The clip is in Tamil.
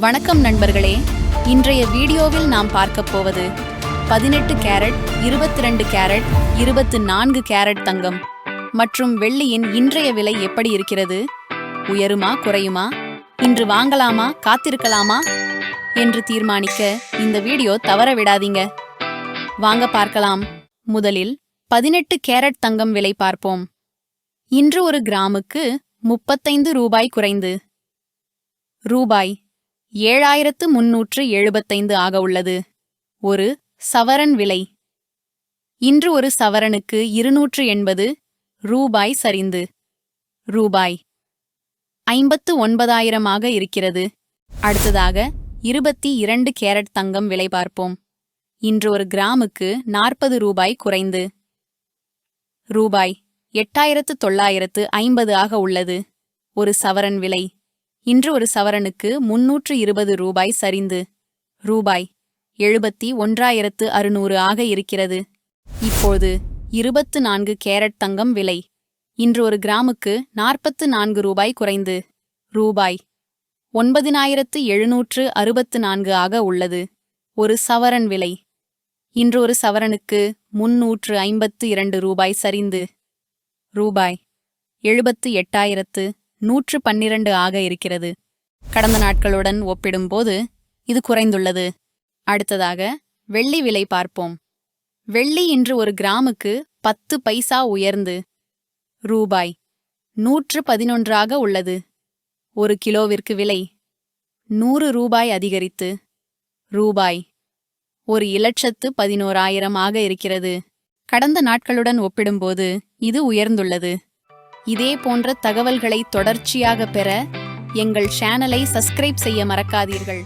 வணக்கம் நண்பர்களே. இன்றைய வீடியோவில் நாம் பார்க்கப் போவது பதினெட்டு கேரட் இருபத்தி ரெண்டு கேரட் இருபத்து நான்கு கேரட் தங்கம். மற்றும் வெள்ளியின் இன்றைய விலை எப்படி இருக்கிறது? உயருமா குறையுமா? இன்று வாங்கலாமா காத்திருக்கலாமா? என்று தீர்மானிக்க இந்த வீடியோ தவற விடாதீங்க. வாங்க பார்க்கலாம். முதலில் பதினெட்டு கேரட் தங்கம் விலை பார்ப்போம். இன்று ஒரு கிராமுக்கு முப்பத்தைந்து ரூபாய் குறைந்து. ரூபாய் ஏழாயிரத்து முன்னூற்று எழுபத்தைந்து ஆக உள்ளது ஒரு சவரன் விலை. இன்று ஒரு சவரனுக்கு இருநூற்று எண்பது ரூபாய் சரிந்து. ரூபாய் ஐம்பத்து ஒன்பதாயிரமாக இருக்கிறது. அடுத்ததாக இருபத்தி இரண்டு கேரட் தங்கம் விலை பார்ப்போம். இன்று ஒரு கிராமுக்கு நாற்பது ரூபாய் குறைந்து. ரூபாய் எட்டாயிரத்து தொள்ளாயிரத்து ஐம்பது ஆக உள்ளது. ஒரு சவரன் விலை. இன்று ஒரு சவரனுக்கு முன்னூற்று இருபது ரூபாய் சரிந்து. ரூபாய் எழுபத்தி ஒன்றாயிரத்து அறுநூறு ஆக இருக்கிறது. இப்போது இருபத்து நான்கு கேரட் தங்கம் விலை. இன்று ஒரு கிராமுக்கு நாற்பத்து நான்கு ரூபாய் குறைந்து. ரூபாய் ஒன்பதினாயிரத்து எழுநூற்று அறுபத்து நான்கு ஆக உள்ளது. ஒரு சவரன் விலை. இன்று ஒரு சவரனுக்கு முன்னூற்று ஐம்பத்து இரண்டு ரூபாய் சரிந்து. ரூபாய் எழுபத்து எட்டாயிரத்து நூற்று பன்னிரண்டு ஆக இருக்கிறது. கடந்த நாட்களுடன் ஒப்பிடும்போது இது குறைந்துள்ளது. அடுத்ததாக வெள்ளி விலை பார்ப்போம். வெள்ளி இன்று ஒரு கிராமுக்கு பத்து பைசா உயர்ந்து ரூபாய் நூற்று பதினொன்றாக உள்ளது. ஒரு கிலோவிற்கு விலை நூறு ரூபாய் அதிகரித்து ரூபாய் ஒரு இலட்சத்து பதினோராயிரம் ஆக இருக்கிறது. கடந்த நாட்களுடன் ஒப்பிடும்போது இது உயர்ந்துள்ளது. இதே போன்ற தகவல்களை தொடர்ச்சியாக பெற எங்கள் சேனலை சப்ஸ்கிரைப் செய்ய மறக்காதீர்கள்.